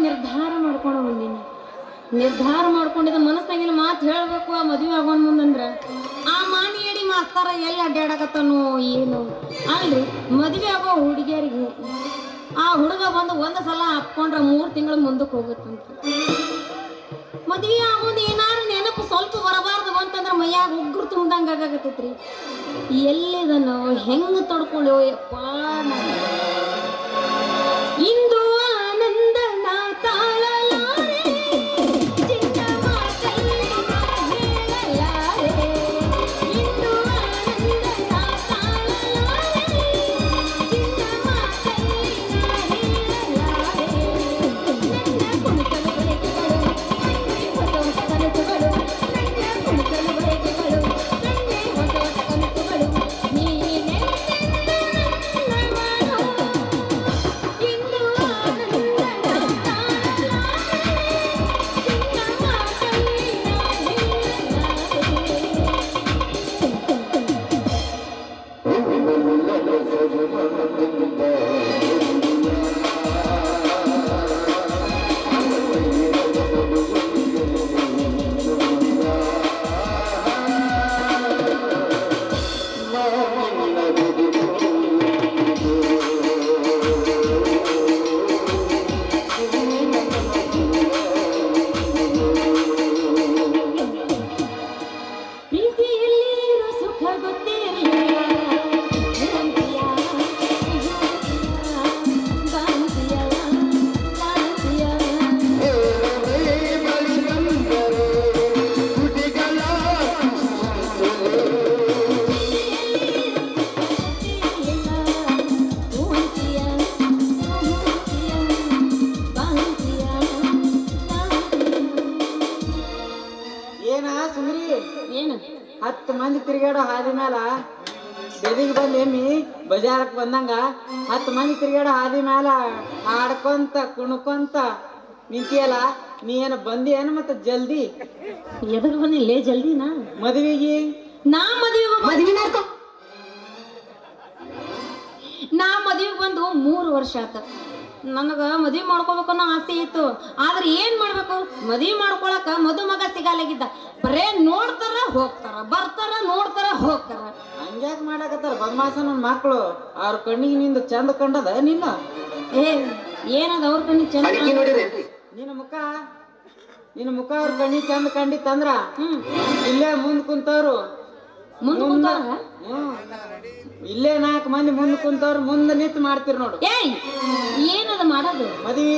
ನಿರ್ಧಾರ ಮಾಡ್ಕೊಂಡು ಬಂದೀನಿ ನಿರ್ಧಾರ ಮಾಡ್ಕೊಂಡಿದ್ದ ಮನಸ್ಸಾಗಿನ ಮಾತು ಹೇಳಬೇಕು ಆ ಮದುವೆ ಆಗೋನ್ ಮುಂದಂದ್ರ? ಆ ಮಾನಿಯಡಿ ಮಾಸ್ತಾರ ಎಲ್ಲಿ ಅಡ್ಡಾಡಕತ್ತನೋ ಏನು. ಅಲ್ರಿ, ಮದುವೆ ಆಗೋ ಹುಡುಗಿಯರಿಗೆ ಆ ಹುಡುಗ ಬಂದು ಒಂದು ಸಲ ಹಾಕ್ಕೊಂಡ್ರೆ ಮೂರು ತಿಂಗಳು ಮುಂದಕ್ಕೆ ಹೋಗುತ್ತಂತ. ಮದ್ವೆ ಆಗೋದು ಏನಾರು ನೆನಪು ಸ್ವಲ್ಪ ಬರಬಾರ್ದು ಅಂತಂದ್ರೆ ಮೈಯಾಗ ಉಗ್ರು ತುಂಬ್ದಂಗೆ ಆಗಾಕತ್ತೈತ್ರಿ. ಎಲ್ಲಿದನೋ, ಹೆಂಗ್ ತಡ್ಕೊಳ್ಳೋ ಯಪ್ಪ. ಇಂದು ಏನ ಸುಂದ್ರಿ ಏನು? ಹತ್ತು ಮಂದಿ ತಿರ್ಗಾಡೋ ಹಾದಿ ಮ್ಯಾಲ? ಬೆದಿಗೆ ಬಂದ್ ಎಮ್ಮಿ ಬಜಾರಕ್ ಬಂದಂಗ ಹತ್ತು ಮಂದಿ ತಿರ್ಗಾಡೋ ಹಾದಿ ಮ್ಯಾಲ ಆಡ್ಕೊಂತ ಕುಣ್ಕೊಂತ ನಿಂತಿಯಲ್ಲ ನೀ ಏನ ಬಂದಿ ಏನು ಮತ್ತೆ ಜಲ್ದಿ? ಎದಕ್ ಬಂದಿಲ್ಲ ಜಲ್ದಿನಾ? ಮದುವೆಗೆ? ನಾ ಮದುವೆ ಮದುವೆ ನಾ ಮದುವೆಗೆ ಬಂದು ಮೂರು ವರ್ಷ ಆತ. ನನಗೆ ಮದುವೆ ಮಾಡ್ಕೋಬೇಕು ಅನ್ನೋ ಆಸೆ ಇತ್ತು. ಆದ್ರೆ ಏನ್ ಮಾಡ್ಬೇಕು? ಮದುವೆ ಮಾಡ್ಕೊಳಕ ಮದುಮಗ ಸಿಗಲಾಗಿದ್ದ. ಬರೇ ನೋಡ್ತಾರ ಹೋಗ್ತಾರ ಬರ್ತಾರ ನೋಡ್ತಾರ ಹೋಗ್ತಾರ. ಹಂಗ್ಯಾಕ್ ಮಾಡಾಕತ್ತಾರ ಬದಮಾಸ ನನ್ನ ಮಕ್ಕಳು ಅವ್ರ ಕಣ್ಣಿಗೆ ನಿಂದ ಚಂದ ಕಂಡದ ನಿನ್ನ? ಏ ಏನದ ಅವ್ರ ಕಣ್ಣಿಗೆ ಚಂದ ನಿನ್ನ ಮುಖ? ನಿನ್ನ ಮುಖ ಅವ್ರ ಕಣ್ಣಿಗೆ ಚಂದ ಕಂಡಿತ್ತಂದ್ರ? ಹ್ಮ್. ಇಲ್ಲೇ ಮುಂದ್ ಕುಂತವ್ರು. ಮುಂದ್ ಕುಂತಾರ ಇಲ್ಲೇ ನಾಲ್ಕು ಮಂದಿ ಮುಂದೆ ಕುಂತವ್ರು ಮುಂದೆ ನಿಂತು ಮಾಡ್ತೀರಿ ನೋಡು. ಏಯ್ ಏನದ ಮಾಡೋದು? ಮದ್ವಿ.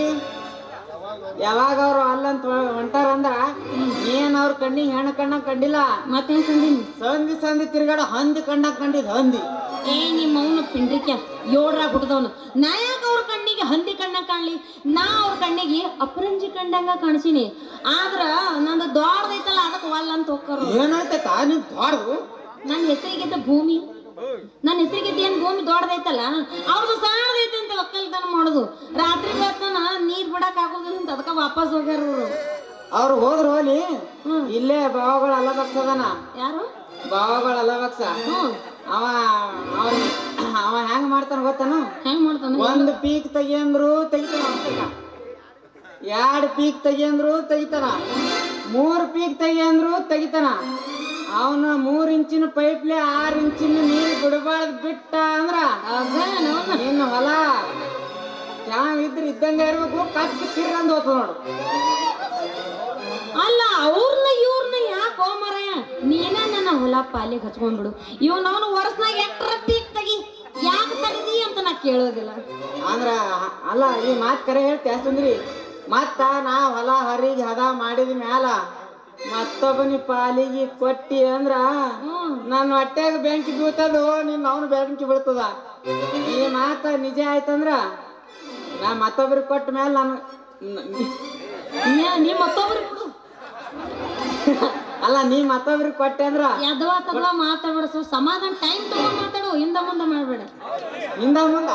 ಯಾವಾಗ ಅವ್ರು ಅಲ್ಲಂತ ಹೊಂಟಾರ ಅಂದ್ರ ಏನ್ ಅವ್ರ ಕಣ್ಣಿಗೆ ಹೆಣ್ಣು ಕಣ್ಣ ಕಂಡಿಲ್ಲ. ಮತ್ತೇನ್ ಕಂಡಿನಿ ಸಂದಿ ಸಂದಿ ತಿರ್ಗಾಡ ಹಂದಿ ಕಣ್ಣ ಕಂಡಿದ್ ಹಂದಿ. ಏ ನಿಮ್ಮ ಅವನು ಪಿಂಡ್ರಿಕ ಏಳ್ರಾಗ ಹುಟ್ಟದವನು ನಾ ಯಾಕೆ ಅವ್ರ ಕಣ್ಣಿಗೆ ಹಂದಿ ಕಣ್ಣ ಕಾಣ್ಲಿ? ನಾ ಅವ್ರ ಕಣ್ಣಿಗೆ ಅಪರಂಜಿ ಕಂಡಂಗ ಕಾಣಿಸಿನಿ. ಆದ್ರ ನಂದು ದೊಡ್ಡದೈತಲ್ಲ ಅದಕ್ಕೆ ವಲ್ಲ ಅಂತ ಹೋಗ್ತಾರ ಏನಾಯ್ತ ನೀನ್ ದೊಡ್ದು ನನ್ನ ಹೆಸರಿಗಿದ್ದ ಭೂಮಿ. ನನ್ನ ಹೆಸರಿಗಿದ್ದ ಏನ್ ಭೂಮಿ ದೊಡ್ಡದೈತಲ್ಲ? ಅವ್ರದ್ದು ಸಣ್ಣದೈತೆ ಅಂತ ಒಕ್ಕಲ್ತನ ಮಾಡೋದು. ರಾತ್ರಿ ಬರ್ತಾನ ನೀರ್ ಬಿಡಕ್ ಆಗೋದಿಲ್ಲ ಅಂತ ಅದಕ್ಕ ವಾಪಸ್ ಹೋಗ್ಯಾರ ಅವ್ರು ಅವ್ರು ಹೋದ್ರು ಹೋಲಿ. ಇಲ್ಲೇ ಬಾವಗಳು ಅಲ್ಲ ಬಗ್ಸದನ ಯಾರು? ಬಾವಗಳು ಅಲ್ಲ ಬಗ್ಸ ಅವ ಅವ ಅವ ಹೆಂಗ್ ಮಾಡ್ತಾನ ಗೊತ್ತಾನ? ಹೆಂಗ್ ಮಾಡ್ತಾನ? ಒಂದ್ ಪೀಕ್ ತೆಗಿಯಂದ್ರು ತೆಗಿತಾನ ಎರಡು ಎರಡ್ ಪೀಕ್ ತೆಗಿಯಂದ್ರು ತೆಗಿತಾನ. ಮೂರ್ ಪೀಕ್ ತೆಗಿಯಂದ್ರು ತೆಗಿತಾನ. ಅವನ ಮೂರ್ ಇಂಚಿನ ಪೈಪ್ಲೆ ಆರ್ ಇಂಚಿನ ನೀರು ಬಿಡಬಾರ್ದು ಬಿಟ್ಟ ಅಂದ್ರ ನಿನ್ನ ಹೊಲ. ಯಾವ ಇದ್ರ ಇದ್ದಂಗ ಇರ್ಬೇಕು ಕಟ್ ಕಿರಂದ್ ಹೋತ ನೋಡು. ಅಲ್ಲ ಅವ್ರನ್ನ ಇವ್ರನ್ನ ಯಾಕೆ ಹೋಮರ ನೀನ ನನ್ನ ಹೊಲ ಪಾಲಿಗೆ ಹಚ್ಕೊಂಡ್ಬಿಡು ಇವನ್ ಅವನು ವರ್ಷನಾಗ ಎಟ್ರ ಪೀಕ್ ತೆಗಿ ಯಾಕೆ ತೆಗ್ದಿ ಅಂತ ನಾ ಕೇಳೋದಿಲ್ಲ. ಅಂದ್ರ ಅಲ್ಲ ಈ ಮಾತು ಕರೆ ಹೇಳ್ತಿ ಅಷ್ಟಂದ್ರಿ ಮತ್ತ ನಾ ಹೊಲ ಹರಿಗೆ ಹದ ಮಾಡಿದ ಮ್ಯಾಲ ಮತ್ತೊಬ್ಬನಿ ಪಾಲಿಗೆ ಕೊಟ್ಟಿ ಅಂದ್ರ ನಾನು ನನ್ನ ಹೊಟ್ಟೆಗ ಬೆಂಕಿ ಬೀಳ್ತದ ನಿನ್ನ ಅವನು ಬೆಂಕಿ ಬೀಳ್ತದ? ಈ ಮಾತ ನಿಜ ಆಯ್ತಂದ್ರ ನಾ ಮತ್ತೊಬ್ರಿಗೆ ಕೊಟ್ಟ ಮೇಲೆ ನಾನು ನೀ ಮತ್ತೊಬ್ರಿಗೆ ಅಲ್ಲ ನೀ ಮತ್ತೊಬ್ರಿಗೆ ಕೊಟ್ಟೆ ಅಂದ್ರ ತಗೊಳ ತಗೋ ಮಾತಾಡ್ಬೇಡ ಸ್ವಲ್ಪ ಸಮಾಧಾನ ಟೈಮ್ ತಗೊಂಡ್ ಮಾತಾಡು ಹಿಂದ ಮುಂದೆ ಮಾಡ್ಬೇಡ. ಹಿಂದ ಮುಂದ?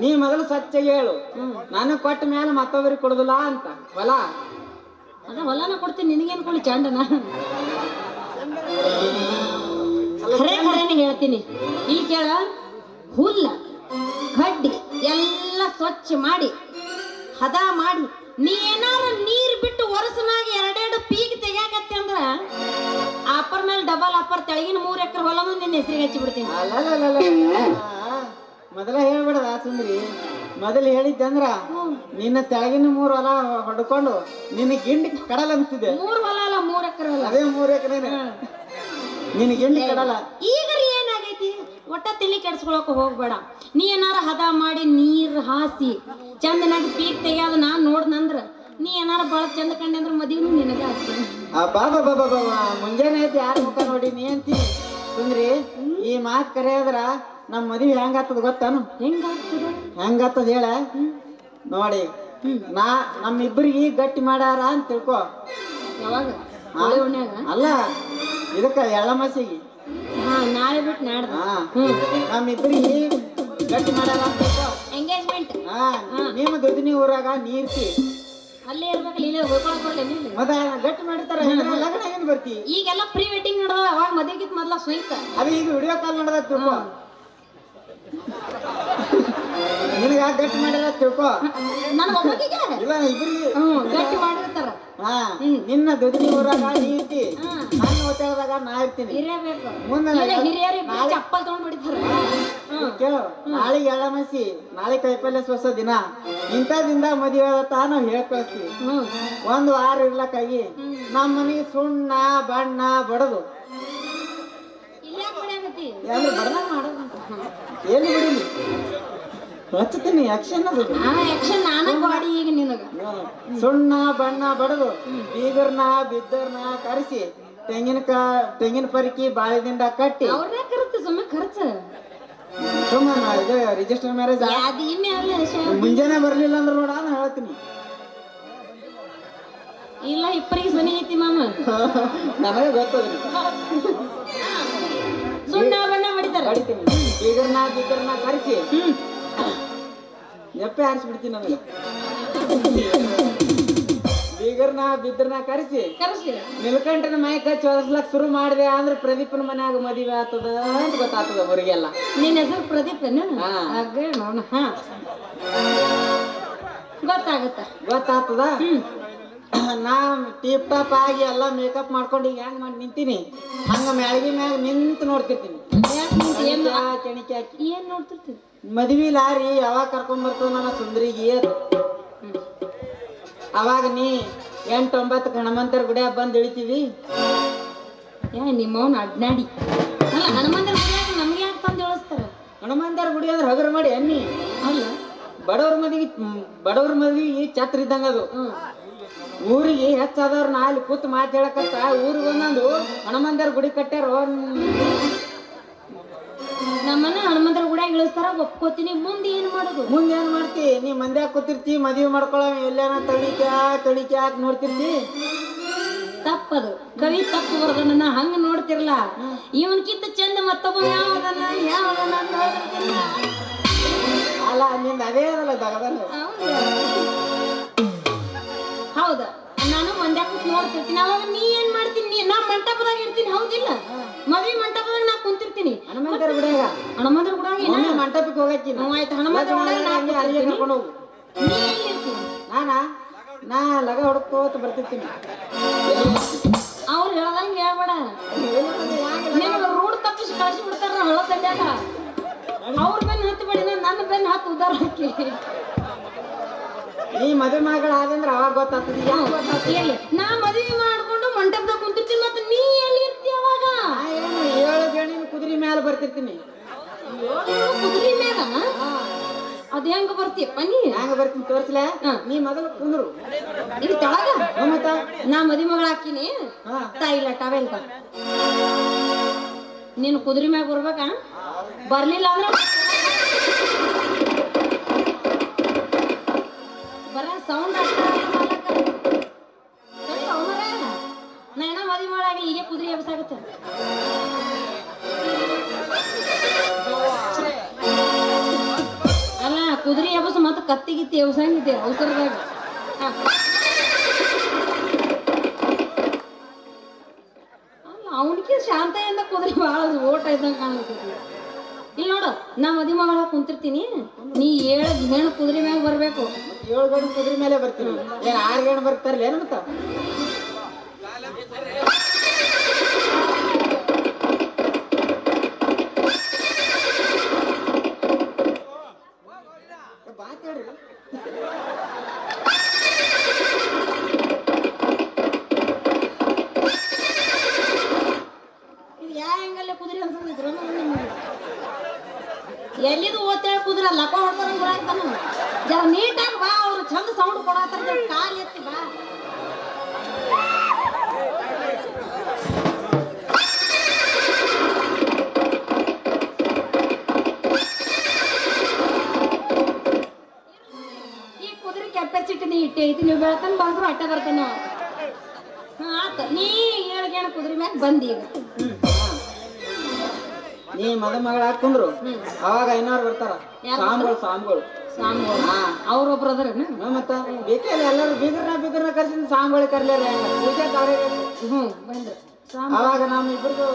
ನೀ ಮೊದಲು ಸ್ವಚ್ಛ ಹೇಳು. ನನಗೆ ಕೊಟ್ಟ ಮೇಲೆ ಮತ್ತೊಬ್ರಿಗೆ ಕೊಡುದಿಲ್ಲ ಅಂತ. ಹೊಲ ಹೊಲನ ಕೊಡ್ತೀನಿ, ನಿನಗೇನು ಕೊಡಿ ಚಂಡನ ಖರೆ ಖರೇನೆ ಹೇಳ್ತೀನಿ. ಈ ಕೇಳ, ಹುಲ್ಲ, ಕಡ್ಡಿ ಎಲ್ಲ ಸ್ವಚ್ಛ ಮಾಡಿ, ಹದ ಮಾಡಿ ನೀ ಏನಾರ ನೀರ್ ಬಿಟ್ಟು ಒರಸನಾಗಿ ಎರಡೆರಡು ಪೀಕ್ ತೆಗಿಯಾಕತ್ತೆ ಅಂದ್ರ ಆಪರ್ ಮೇಲೆ ಡಬಲ್ ಅಪ್ಪರ್ ತೆಳಗಿನ ಮೂರ್ ಎಕರೆ ಹೊಲನೂ ನಿನ್ನ ಹೆಸರಿಗೆ ಹಚ್ಚಿ ಬಿಡ್ತೀನಿ ಮೊದಲ ಹೇಳ್ಬಿಡದ ಸುಂದ್ರಿ. ಮೊದಲು ಹೇಳಿದ್ದಂದ್ರ ನಿನ್ನ ತೆಳಗಿನ ಮೂರು ಹೊಲ ಹೊಡ್ಕೊಂಡು ನಿನ್ನ ಗಿಂಡಿ ಕಡಲ ಅಂತಿದ್ದೆ. ಮೂರ್ ಹೊಲ ಅಲ್ಲ ಮೂರ್ ಎಕರೆ ಹೊಲ. ಅದೇ ಮೂರ್ ಎಕರೆ ನಿನ್ನ ಗಿಂಡಿ ಕಡಲ. ಈಗ ಏನಾಗೈತಿ? ಒಟ್ಟ ತಲೆ ಕೆಡ್ಸ್ಕೊಳಕ್ ಹೋಗ್ಬೇಡ. ನೀ ಏನಾರ ಹದ ಮಾಡಿ ನೀರ್ ಹಾಸಿ ಚಂದನಾಗಿ ಪೀಕ್ ತೆಗಿಯೋದು ನಾನ್ ನೋಡ್ನಂದ್ರ ನೀ ಏನಾರ ಬಹಳ ಚಂದ ಕಂಡೆ ಅಂದ್ರೆ ಮದುವೆ ನಿನಗ ಆಗ್ತೀನಿ ಬಾಬಾ ಬಾಬಾ ಬಾಬಾ ಮುಂಜಾನೆ ಐತಿ ಯಾರು ಮುಖ ನೋಡಿ ನೀ ಅಂತೀನಿ ಸುಂದ್ರಿ ಈ ಮಾತು ಕರೆಯದ್ರ ನಮ್ಮ ಮದುವೆ ಹೆಂಗಾಗ್ತದ ಗೊತ್ತಾನು? ಹೆಂಗಾಗ್ತದ? ಹೆಂಗಾಗ್ತದ ಹೇಳ? ನೋಡಿ ನಾ ನಮ್ಮಿಬ್ಬರಿಗೆ ಗಟ್ಟಿ ಮಾಡ್ಯಾರ ಅಂತ ತಿಳ್ಕೊ. ಯಾವಾಗ? ಹೋಳಿ ಹುಣ್ಯಾಗ ಅಲ್ಲ ಇದಕ್ಕ ಎಳ್ಳಮಸಿಗೆ. ಹಾ ನಾಳೆ ಬಿಟ್ಟು ನಾಡ್ದ. ಹಾ. ನಮ್ಮಿಬ್ಬರಿಗೆ ಗಟ್ಟಿ ಮಾಡ್ಯಾರ ಅಂತ ತಿಳ್ಕೊ. ಎಂಗೇಜ್ಮೆಂಟ್ ಹಾ ನಿಮ್ಮ ದುದಿನಿ ಊರಾಗ ನೀರ್ತಿ ಅಲ್ಲೇ ಇರ್ಬೇಕು ಇಲ್ಲೇ ಹೋಗ್ಕೊಳಕ್ ಬರ್ಲಿ ನೀನು ಮತ್ತ ಗಟ್ಟಿ ಮಾಡಿರ್ತಾರ ಲಗ್ನ ಏನ್ ಬರ್ತಿ? ಈಗೆಲ್ಲ ಪ್ರೀ ವೆಡ್ಡಿಂಗ್ ನಡೆದ ಅವಾಗ ಮದ್ವೆಗಿತ್ ಮೊದ್ಲ ಸ್ವೈತ ಅದು ಈಗ ವಿಡಿಯೋ ಕಾಲ್ ನಡೆದ ತಿಳ್ಕೊ. ನಿನಗ ಗಟ್ಟಿ ತಿಳ್ಕೊ. ನನ್ನ ಒಬ್ಬಕಿಗೆ ಇಲ್ಲ ಇಬ್ಬರಿಗೆ ಹ್ಮ್ ಗಟ್ಟಿ ಮಾಡಿರ್ತಾರ. ಹಾ ನಿನ್ನ ದುದಿನಿ ಊರಾಗ ನೀರ್ತಿ ಹಾ. ನಾನು ಒತ್ತಡದಾಗ ನಾ ಇರ್ತೀನಿ. ಮುಂದೆ ಹಿರಿಯರಿ ಚಪ್ಪಲ್ ತಗೊಂಡ್ ಬಿಡ್ತಾರ ಕೇಳು ನಾಳೆ ಎಳ್ಳಮಸಿ ನಾಳೆ ಕೈಪಲ್ಯ ಸ್ವಸ ದಿನ. ಇಂಥದಿಂದ ಮದುವೆ ಆದತ್ತ ನಾವು ಹೇಳ್ ಕಳಿಸ್ತೀವಿ. ಹ್ಮ್ ಒಂದು ವಾರ ಇರ್ಲಕ್ಕಾಗಿ ನಮ್ಮ ಮನೆಗೆ ಸುಣ್ಣ ಬಣ್ಣ ಬಡದು. ಅಂದ್ರೆ ಬಡದಾಗ ಮಾಡೋದು? ಏನು ಬಿಡಿಲಿ? ಹಚ್ತೀನಿ ಯಕ್ಷನ್ ಅದು. ಆ ಯಕ್ಷನ್ ನಾನ ಗಾಡಿ ಈಗ ನಿನಗ. ಸುಣ್ಣ ಬಣ್ಣ ಬಡದು. ಬೀಗರ್ನ ಬಿದ್ದರ್ನ ಕರೆಸಿ. ತೆಂಗಿನ ಕ ತೆಂಗಿನ ಪರಿಕಿ ಬಾಳೆದಿಂದ ಕಟ್ಟಿ. ಅವ್ರನ್ನೇ ಕರುತ್ತೆ ಸುಮ್ಮನೆ ಖರ್ಚು ಸುಮ್ಮನೆ ಇದು ರಿಜಿಸ್ಟರ್ ಮ್ಯಾರೇಜ್ ಅದು ಇನ್ನೇ ಅಲ್ಲ ಶ- ಮುಂಜಾನೆ ಬರ್ಲಿಲ್ಲ ಅಂದ್ರೆ ನೋಡ ನಾನು ಹೇಳ್ತೀನಿ. ಇಲ್ಲ ಇಬ್ಬರಿಗೆ ಸನಿ ಐತಿ ಮಾಮ. ನನಗೆ ಗೊತ್ತದ್ರಿ ಸುಣ್ಣ ಬಣ್ಣ ಮಾಡಿದ್ದಾರೆ ಹೊಡಿತೀನಿ. ಬೀಗರ್ನ ಬಿದ್ದರ್ನ ಕರೆಸಿ. ನೆಪ್ಪೆ ಹಾರಿಸ್ಬಿಡ್ತೀನಿ ನನಗೆ. ಬೀಗರ್ನ ಬಿದ್ದರ್ನ ಕರೆಸಿ. ಕರೆಸಿ ನಿಲ್ಕಂಠನ ಮೈ ಕಚ್ಚಿ ಒದಸ್ಲಕ್ ಶುರು ಮಾಡಿದೆ ಅಂದ್ರೆ ಪ್ರದೀಪನ ಮನ್ಯಾಗ ಮದುವೆ ಆತದ ಅಂತ ಗೊತ್ತಾಗ್ತದ ಅವರಿಗೆಲ್ಲ. ನಿನ್ನ ಹೆಸರು ಪ್ರದೀಪ್ ಹಾ. ಹಾಗೆ ನೋಡ ಹಾ. ಗೊತ್ತಾಗತ್ತ. ಗೊತ್ತಾಗ್ತದ? ನಾ ಟಿಪ್ ಟಾಪ್ ಆಗಿ ಎಲ್ಲ ಮೇಕಪ್ ಮಾಡ್ಕೊಂಡು ಈಗ ಹೆಂಗ್ ಮಾಡಿ ನಿಂತೀನಿ. ಹಂಗ ಮ್ಯಾಳ್ಗಿ ಮ್ಯಾಗ ನಿಂತು ನೋಡ್ತಿರ್ತೀನಿ. ಏನ್ ಕೆಣಿಕೆ ಮದ್ವಿ ಲಾರಿ ಯಾವಾಗ ಕರ್ಕೊಂಡ್ ಬರ್ತದ ನನ್ನ ಸುಂದರಿಗೆ? ಅದು ಅವಾಗ ನೀ ಎಂಟು ಒಂಬತ್ತು ಹನುಮಂತರ ಗುಡಿಯಾಗ ಬಂದು ಇಳಿತೀವಿ ಏ ನಿಮ್ಮವನ್ ಅಡ್ನಾಡಿ. ಅಲ್ಲ ಹನುಮಂತರ ಗುಡಿಯಾಗ ನಮ್ಗೆ ಯಾಕೆ ತಂದು ಇಳಿಸ್ತಾರ ಹನುಮಂತರ ಗುಡಿ ಅಂದ್ರೆ ಹಗರು ಮಾಡಿ ಅನ್ನಿ ಅಲ್ಲ ಬಡವ್ರ ಮದ್ವಿ ಬಡವ್ರ ಮದ್ವಿ ಛತ್ರ ಇದ್ದಂಗ ಅದು. ಊರಿಗೆ ಹೆಚ್ಚಾದವ್ರು ನಾಲ್ ಕೂತ್ ಮಾತು ಹೇಳಕತ್ತ ಊರಿಗೆ ಒಂದೊಂದು ಹನುಮಂತರ ಗುಡಿ ಕಟ್ಟ್ಯಾರ ನಮ್ಮನ್ನ ಹನುಮಂತರ ಗುಡಿಯಾಗ ಇಳಿಸ್ತಾರ ಒಪ್ಕೋತೀನಿ ಮುಂದೆ ಏನ್ ಮಾಡೋದು? ಮುಂದೆ ಏನ್ ಮಾಡ್ತಿ? ನೀ ಮಂದ್ಯಾಗ ಕೂತಿರ್ತಿ ಮದ್ವಿ ಮಾಡ್ಕೊಳ ಎಲ್ಲಾನ ತಡಿಕೆ ತಡಿಕೆ ಹಾಕಿ ನೋಡ್ತಿರ್ತಿ? ತಪ್ಪದು. ಕವಿ ತಪ್ಪು ಬರ್ದನ್ನ ಹಂಗ ನೋಡ್ತಿರ್ಲ. ಇವನ್ಕಿಂತ ಚಂದ ಮತ್ತೊಬ್ಬ ಯಾವ್ದನ್ನ ಯಾವ್ದನ್ನ ಅಂತ. ಅಲ್ಲ ನಿಂದ ಅದೇ ಅದಲ್ಲ ದಗದಲ್ಲ ಹೌದಾ? ನಾನು ಒಂದ್ಯಾಕ ನೋಡ್ತಿರ್ತೀನಿ. ಅವಾಗ ನೀ ಏನ್ ಮಾಡ್ತೀನಿ? ನೀ- ನಾ ಮಂಟಪದಾಗ ಇರ್ತೀನಿ. ಹೌದಿಲ್ಲ? ಮದ್ವಿ ಮಂಟಪದಾಗ ನಾ ಕುಂತಿರ್ತೀನಿ. ಹನುಮಂತರ ಗುಡಿಯಾಗ ಹನುಮಂತರ ಗುಡಿಯಾಗ ಏನ? ಮಂಟಪಕ್ಕೆ ಹೋಗತ್ತೀನಿ ಹ್ಞೂ ಆಯ್ತು. ಹನುಮಂತರ ಗುಡಿಯಾಗ ನಾ ಅಲ್ಲಿಗೆ. ಕರ್ಕೊಂಡು ಹೋಗು. ನೀ ನಾನಾ? ನಾ ಲಗ ಹೊಡ್ಕೋತ ಬರ್ತಿರ್ತೀನಿ. ಅವ್ರು ಹೇಳ್ದಂಗೆ ಹೇಳ್ಬೇಡ. ನಿಮ್ಗೆ ರೂಢ ತಪ್ಪಿಸಿ ಕಳಿಸಿ ಬಿಡ್ತಾರ ಹಳ ತಂದ್ಯಾಗ ಅವ್ರ ಬೆನ್ನ ಹತ್ತಿ ಬೇಡಿ ನನ್ನ ಬೆನ್ನ ಹತ್ತು ಉದ್ದಾರ ಹಾಕಿ. ನೀ ಮದುವೆ ಮಗಳಾದಂದ್ರ ಅವಾಗ ಗೊತ್ತಾಗ್ತದೆ ಯಾಕೆ ಗೊತ್ತಾಗ್ತದೆ. ಎಲ್ಲಿ ನಾ ಮದುವೆ ಮಾಡ್ಕೊಂಡು ಮಂಟಪದಾಗ ಕುಂತಿರ್ತೀನಿ ಮತ್ತೆ ನೀ ಎಲ್ಲಿ ಇರ್ತಿ ಅವಾಗ ಏನು ಏಳು ಗಣಿನ ಕುದುರೆ ಮ್ಯಾಲ ಬರ್ತಿರ್ತೀನಿ. ಕುದುರೆ ಮ್ಯಾಲ? ಅದ್ ಹೆಂಗ ಬರ್ತೀಯಪ್ಪ ನೀ ಹೆಂಗ ಬರ್ತೀನಿ ತೋರಿಸ್ಲ. ನೀ ಮೊದಲು ಕುಂದ್ರು. ಇಲ್ಲಿ ತಳಗ ಮತ್ತ ನಾ ಮದಿ ಮಗಳ ಹಾಕಿನಿ ತಾಯಿಲ್ಲ ಟವೆಲ್ ತ ನೀನು ಕುದುರೆ ಮ್ಯಾಗ ಬರ್ಬೇಕಾ? ಬರ್ಲಿಲ್ಲ ಅಂದ್ರೆ ಬರ ಸೌಂಡ್ ನಾ ಏನೋ ಮದುವೆ ಮಾಡಾಗಿ ಈಗ ಕುದುರೆ ಎಬ್ಸಾಗುತ್ತೆ ಅಲ್ಲ, ಕುದುರೆ ಎಬಸ ಮತ್ತೆ ಗಿತ್ತಿ ಎಬ್ಸಂಗಿದ್ದೆ ಅವಸರದಾಗ ಅವನಿಗೆ ಶಾಂತೆಯಿಂದ ಕುದುರೆ ಭಾಳ ಓಟ ಇದ್ದಂಗೆ ಕಾಣ್ತೈತಿ ಇಲ್ಲಿ ನೋಡು, ನಾ ಮದಿ ಮಗಳ ಕುಂತಿರ್ತೀನಿ. ನೀ ಏಳು ಹೆಣ್ಣು ಕುದುರೆ ಮ್ಯಾಗ ಬರ್ಬೇಕು. ಏಳು ಗಂಟೆ ಕುದುರೆ ಮೇಲೆ ಬರ್ತೀನಿ. ಏನು ಆರು ಗಂಟೆ ಬರ್ತಾರಲ್ಲ, ಏನು ಮತ್ತ ಎಲ್ಲಿದು ಓದ್ತೇಳಿ ಕುದುರೆ? ಲಕ ಹೊಡ್ತಾರ ಬರಾಕ್ತಾನ ಜರ ನೀಟಾಗಿ ಬಾ ಅವ್ರು ಚಂದ ಸೌಂಡ್ ಕೊಡತ್ತಾರ ಕಾಲು ಎತ್ತಿ ಬಾ. ಈ ಕುದುರೆ ಕೆಪಾಸಿಟಿ ನೀ ಇಟ್ಟೆ ಐತಿ ನೀವು ಬೆಳತನ ಬಂದ್ರು ಅಟ್ಟ ಬರ್ತಾನ. ಹಾ ಆತ ನೀ ಏಳ್ಗೇಣ ಕುದುರೆ ಮ್ಯಾಗ ಬಂದಿ ಈಗ. ನೀ ಮದ ಮಗಳ ಹಾಕೊಂಡ್ರು ಅವಾಗ ಐನಾರು ಬರ್ತಾರ. ಸಾಮ್ಗಳು ಸಾಂಬಳು ಹಾ. ಅವ್ರೊಬ್ರು ಅದಾರೇನು? ಮತ್ತ ಬೇಕಲ್ಲ ಎಲ್ಲರೂ ಬೀಗರ್ನ ಬೀಗರ್ನ ಕರ್ಸಿದ್ ಸಾಂಬಳಿ ಕರ್ಲಾರ ಪೂಜೆ ಕಾರ್ಯ ಹ್ಞೂ ಬಂದ್ರು. ಅವಾಗ ನಮ್ಮ ಇಬ್ಬರದು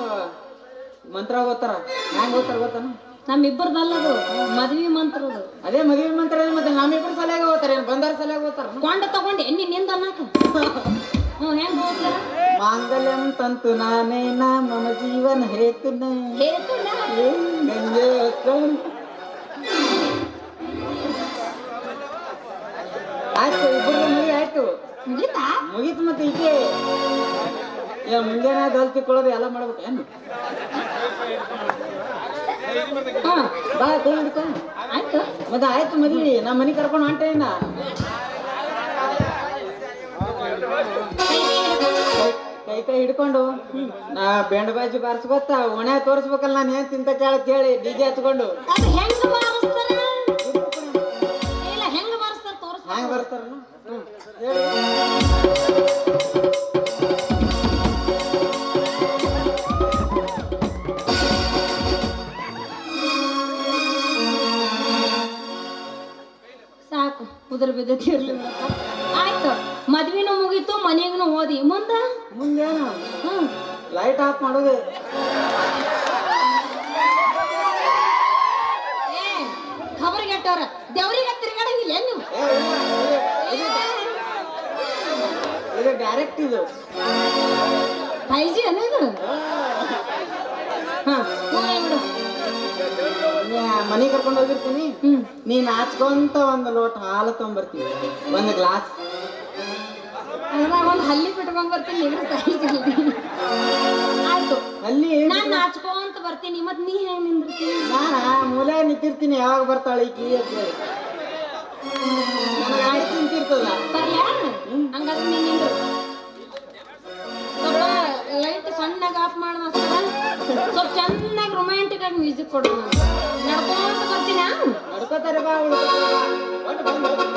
ಮಂತ್ರ ಓದ್ತಾರ. ಹೆಂಗ್ ಓದ್ತಾರ ಗೊತ್ತಾನ? ನಮ್ಮಿಬ್ಬರದಲ್ಲದು ಮದ್ವಿ ಮಂತ್ರ ಅದು ಮದುವೆ ಮಂತ್ರ ಏನ್ ಮತ್ತೆ ಇಬ್ಬರ ಸಲಹೆ ಓದ್ತಾರ ಏನ್ ಬಂದಾರ ಸಲಹೆ ಓದ್ತಾರ? ಕೊಂಡ ತಗೊಂಡೆ ಎಣ್ಣಿ ನಿಂದ ಅನ್ನಕ. ಹ್ಞೂ ಹೆಂಗ್ ಹೋಗ್ತಾರ ಮಾಂಗಲ್ಯಂ ತಂತು ನಾನೇನ ಮಮ ಜೀವನ ಹೇತುನ. ಹೇತುನ. ಗಂಗೆ ಹೊತ್ಕೊಂಡು. ಆಯ್ತು ಇಬ್ಬರು ಮದುವೆ ಆಯ್ತು. ಮುಗೀತಾ? ಮುಗೀತು ಮತ್ತೆ ಈಕೆ. ಏ ಮುಂಜಾನೆ ದಲ್ ತಿಕ್ಕೊಳ್ಳೋದು ಎಲ್ಲ ಮಾಡ್ಬೇಕು. ಏನು? ಹಾ ಬಾ ಕೈ. ಹಿಡ್ಕೊ ಆಯ್ತು. ಮತ್ತೆ ಆಯ್ತು ಮದ್ವಿ. ನಾ ಮನೆ ಕರ್ಕೊಂಡು ಹೊಂಟೇನ ಕೈ ಕೈ ಹಿಡ್ಕೊಂಡು. ನಾ ಬೆಂಡ್ ಬಾಜಿ ಬಾರಿಸ್ಕೊತ ಒಣೆ ತೋರಿಸ್ಬೇಕಲ್ಲ ನಾನು ಏನ್ ತಿಂತ ಕೇಳತ್ ಹೇಳಿ ಡಿಜೆ ಹಚ್ಕೊಂಡು ಬರ್ತಾರ ಸಾಕು ಉದ್ರ ಬಿದ್ದೈತಿ ಆಯ್ತು ಮದ್ವಿನೂ ಮುಗೀತು ಮನೆಗೂ ಓದಿ ಮುಂದ? ಮುಂದೇನು? ಹ್ಮ್. ಲೈಟ್ ಆಫ್ ಮಾಡೋದು. ಏ ಖಬರಿಗೆ ಅಟ್ಟವ್ರ ದೇವ್ರಿಗೆ ತಿರ್ಗಾಡಂಗಿಲ್ಲ ಏನು? ಇದು- ಡೈರೆಕ್ಟ್ ಇದು. ಫೈವ್ ಜಿ ಅನ್ನೋದು ಹಾ. ಬಿಡು ಮನೆ ಕರ್ಕೊಂಡು ಹೋಗಿರ್ತೀನಿ. ನೀನ್ ನಾಚ್ಕೊಂತ ಒಂದು ಲೋಟ ಹಾಲು ತಗೊಂಡ್ಬರ್ತೀನಿ ಒಂದು ಗ್ಲಾಸ್ ಅದ್ರಾಗ ಒಂದು ಹಲ್ಲಿ ಬಿಟ್ಕೊಂಡ್ ಬರ್ತೀನಿ ಇದ್ರ ಆಯ್ತು. ಅಲ್ಲಿ ನಾನ್ ನಾಚ್ಕೊಂತ ಬರ್ತೀನಿ ಮತ್ ನೀ ಹೆಂಗ್ ನಿಂದಿರ್ತೀನಿ ನಾನಾ ಮೂಲೆ ನಿಂತಿರ್ತೀನಿ ಯಾವಾಗ ಬರ್ತಾಳೆ ಈಕಿ ಅಂತ ಹೇಳಿ ಆಯ್ತು ನಿಂತಿರ್ತದ ಬರ್ಲ್ಯಾ ಹಂಗಾದ್ರೆ ನೀನು ನಿಂದ್ರು. ಲೈಟ್ ಸಣ್ಣಗ ಆಫ್ ಮಾಡ ಸ್ವಲ್ಪ ಚೆನ್ನಾಗಿ ರೊಮ್ಯಾಂಟಿಕ್ ಆಗಿ ಮ್ಯೂಸಿಕ್ ಕೊಡು. ನಡ್ಕೊಂತ ಬರ್ತೀನಾ? ನಡ್ಕೋತಾರೆ ಬಾ. ಒಟ್ಟು.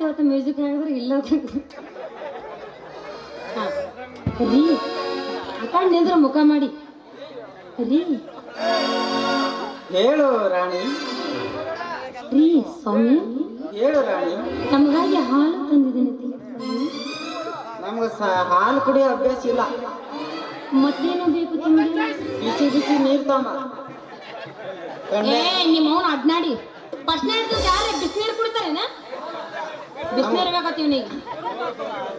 ಜಾಸ್ತಿ ಹೊತ್ತು ಮ್ಯೂಸಿಕ್ ಹೇಳಿದ್ರೆ ಇಲ್ಲ. ರೀ. ನಿಂದ್ರ ಮುಖ ಮಾಡಿ. ರೀ. ಹೇಳು ರಾಣಿ. ರೀ ಸ್ವಾಮಿ. ಹೇಳು ರಾಣಿ. ನಮಗಾಗಿ ಹಾಲು ತಂದಿದ್ದೀನಿ ನಮ್ಗೆ ಹಾಲು ಕುಡಿಯೋ ಅಭ್ಯಾಸ ಇಲ್ಲ. ಮತ್ತೇನು ಬೇಕು ತಿಂಡಿ? ಬಿಸಿ ಬಿಸಿ ನೀರು ತಾಮ. ಏ ನಿಮ್ಮ ಅವನು ಅಡ್ನಾಡಿ. ಫಸ್ಟ್ ನೈಟ್ ಯಾರು ಬಿಸಿನೀರು ಕುಡಿತಾರೇನ ಬಿಸಿನೀರು ಬೇಕತ್ತೀವಿ ನೀಗ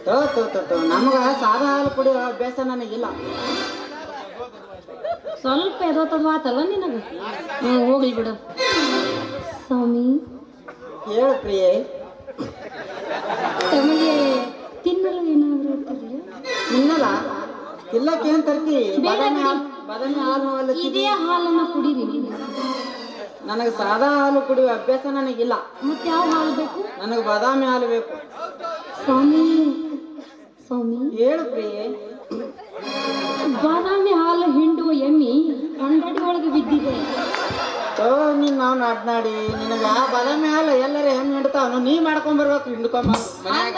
ತೋ ತೋ ತೋ ತೋ ನಮ್ಗೆ ಸಾದಾ ಹಾಲು ಕುಡಿಯೋ ಅಭ್ಯಾಸ ನನಗಿಲ್ಲ. ಸ್ವಲ್ಪ ಎದೋತದ ಆತಲ್ಲ ನಿನಗ? ಹ್ಞೂ ಹೋಗ್ಲಿ ಬಿಡು. ಸ್ವಾಮಿ. ಹೇಳು ಪ್ರಿಯೆ. ತಮಗೆ ತಿನ್ನಲು ಏನಾದರೂ ತಿನ್ನಲ್ಲ. ತಿಲ್ಲಕ್ಕೆ ಏನ್ ತರ್ತಿ? ಬೇಡ ಬಾದಾಮಿ. ಹಾಲು ಬಾದಾಮಿ ಹಾಲು ನೋವಲ್ಲ ಇದೇ ಹಾಲನ್ನ ಕುಡೀರಿ. ನನಗೆ ಸಾದಾ ಹಾಲು ಕುಡಿಯುವ ಅಭ್ಯಾಸ ನನಗಿಲ್ಲ. ಮತ್ತೆ ಯಾವ ಹಾಲು ಬೇಕು? ನನಗೆ ಬಾದಾಮಿ ಹಾಲು ಬೇಕು. ಸ್ವಾಮಿ ಸ್ವಾಮಿ. ಹೇಳು ಪ್ರಿಯೆ. ಬಾದಾಮಿ ಹಾಲು ಹಿಂಡುವ ಎಮ್ಮಿ ಕಂಡಡಿ ಒಳಗೆ ಬಿದ್ದಿದೆ. ಓ ನೀನ್ ನಾವು ಅಡ್ನಾಡಿ ನಿನಗ ಬಾದಾಮಿ ಹಾಲು ಎಲ್ಲರೂ ಹೆಂಗ್ ಹಿಡ್ತಾವ ನೀ ಮಾಡ್ಕೊಂಡ್ ಬರ್ಬೇಕು ಹಿಂಡ್ಕೊಂಬ ಮನ್ಯಾಗ.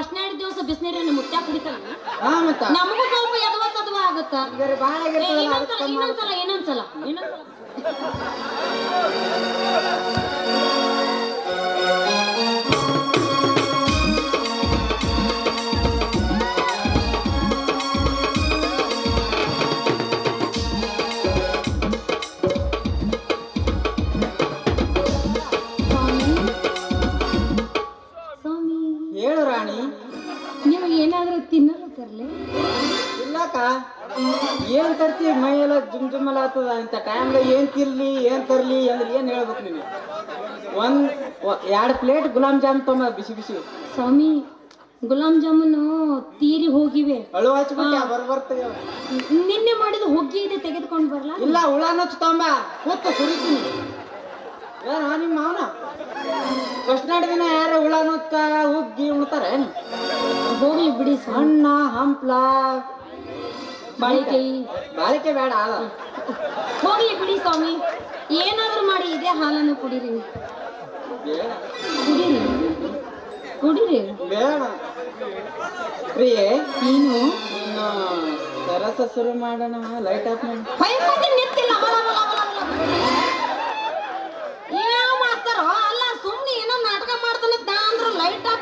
ಫಸ್ಟ್ನೇಡ್ ದಿವಸ ಬಿಸಿನೀರಿನ ಮುತ್ಯ ಕುಡಿತಾನ? ನಮಗೂ ಸ್ವಲ್ಪ ಎದವ ತದವ ಆಗುತ್ತ ಇನ್ನೊಂದ್ಸಲ ಇನ್ನೊಂದ್ಸಲ ಇನ್ನೊಂದ್ಸಲ. ಏನ್ ತರ್ತಿ? ಮೈ ಎಲ್ಲ ಜುಮ್ ಜುಮ್ಮಲ ಆಗ್ತದ. ಅಂತ ಟೈಮ್ಲ ಏನ್ ತಿರ್ಲಿ ಏನ್ ತರ್ಲಿ ಅಂದ್ರೆ ಏನ್ ಹೇಳ್ಬೇಕು ನೀನು ಒಂದ್ ಎರಡು ಪ್ಲೇಟ್ ಗುಲಾಬ್ ಜಾಮ್ ತಮ್ಮ ಬಿಸಿ ಬಿಸಿ. ಸ್ವಾಮಿ ಗುಲಾಬ್ ಜಾಮೂನು ತೀರಿ ಹೋಗಿವೆ. ಅಳು ಹಚ್ಬಿಟ್ಟು ಬರ್ ಬರ್ತದೆ ನಿನ್ನೆ ಮಾಡಿದ ಹುಗ್ಗಿ ಇದೆ ತೆಗೆದುಕೊಂಡು ಬರ್ಲಾ? ಇಲ್ಲ ಹುಳ ತೊಂಬ ಕೂತ ಸುರಿತೀನಿ. ಯಾರ ನಿಮ್ಮ ಮಾವನ? ಕೃಷ್ಣಾಡ ದಿನ ಯಾರು ಹುಳ ನುತ್ತ ಹುಗ್ಗಿ ಉಣ್ತಾರೆ ಹೋಗಿ ಬಿಡಿ ಸಣ್ಣ ಹಂಪ್ಲ ಬಾಳಿಕೆ. ಬಾಳಿಕೆ. ಬೇಡ. ಹೋಗಿ ಹೋಗ್ಲಿ ಬಿಡಿ ಸ್ವಾಮಿ. ಏನಾದ್ರೂ ಮಾಡಿ ಇದೇ ಹಾಲನ್ನು ಕುಡೀರಿ. ಕುಡಿರಿ. ಕುಡೀರಿ. ಬೇಡ. ಪ್ರಿಯೆ ನೀನು ಸರಸ ಶುರು ಮಾಡೋಣ. ಲೈಟ್ ಆಫ್ ಮಾಡಿ. ನಿಂತಿಲ್ಲ. ಯಾವ ಮಾಸ್ತರೋ? ಅಲ್ಲ ಸುಮ್ಮನೆ ಏನೋ ನಾಟಕ ಮಾಡ್ತಾನೆ ಅಂದ್ರ ಲೈಟ್ ಆಫ್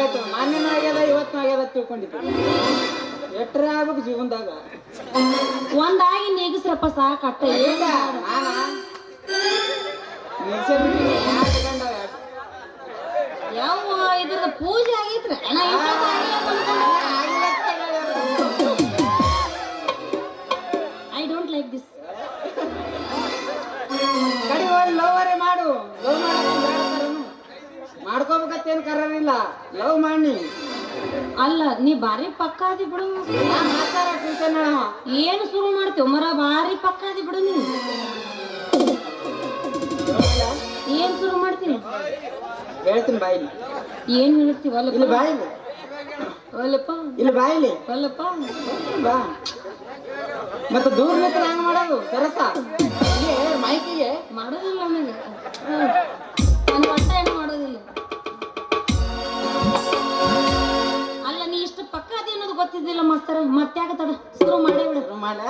ಆಯ್ತು. ಮಾನ್ಯನ ಆಗ್ಯದ ಇವತ್ತು ಆಗ್ಯದ ತಿಳ್ಕೊಂಡಿದ್ದೆ ಎಟ್ರೆ ಆಗ್ಬೇಕು ಜೀವನದಾಗ? ಒಂದಾಗಿ ನೀಗಿಸ್ರಪ್ಪ ಸಾಕು ಇಲ್ಲ, ನಾನ? ಬಿಟ್ಟಿನಿ, ಯಾವ ಇದ್ರದ ಪೂಜೆ ಆಗೈತ್ರಿ. ಅಣ್ಣ ಲವ್ ಮಾಡಿ ಅಲ್ಲ ನೀ ಬಾರಿ ಪಕ್ಕ ಅದಿ ಬಿಡು. ನಾನು ಏನು ಶುರು ಮಾಡ್ತೇವೆ ಮರ ಬಾರಿ ಪಕ್ಕ ಅದಿ ಬಿಡು ನೀ ಏನ್ ಶುರು ಮಾಡ್ತೀನಿ? ಹೇಳ್ತೀನಿ ಬಾಯಿಲಿ. ಏನು ಹೇಳ್ತೀವಿ ಇಲ್ಲಿ ಅಲ್ಲಪ್ಪ ಬಾಯಿಲಿ. ಅಲ್ಲಪ್ಪ. ಇಲ್ಲಿ ಬಾಯಿಲಿ. ಅಲ್ಲಪ್ಪ. ಬಾ. ಮತ್ತೆ ದೂರ ನಿಂತ್ರ ಹೆಂಗ್ ಮಾಡೋದು? ಸರಸ? ಮೈಕಿಗೆ ಮಾಡೋದಿಲ್ಲ ನನಗೆ. ಬರ್ತಿದ್ದಿಲ್ಲ ಮಸ್ತರ. ಮತ್ತೆ ಆಗತ್ತದ ಶುರು ಮಾಡೇ ಬಿಡು. ಮಾಡ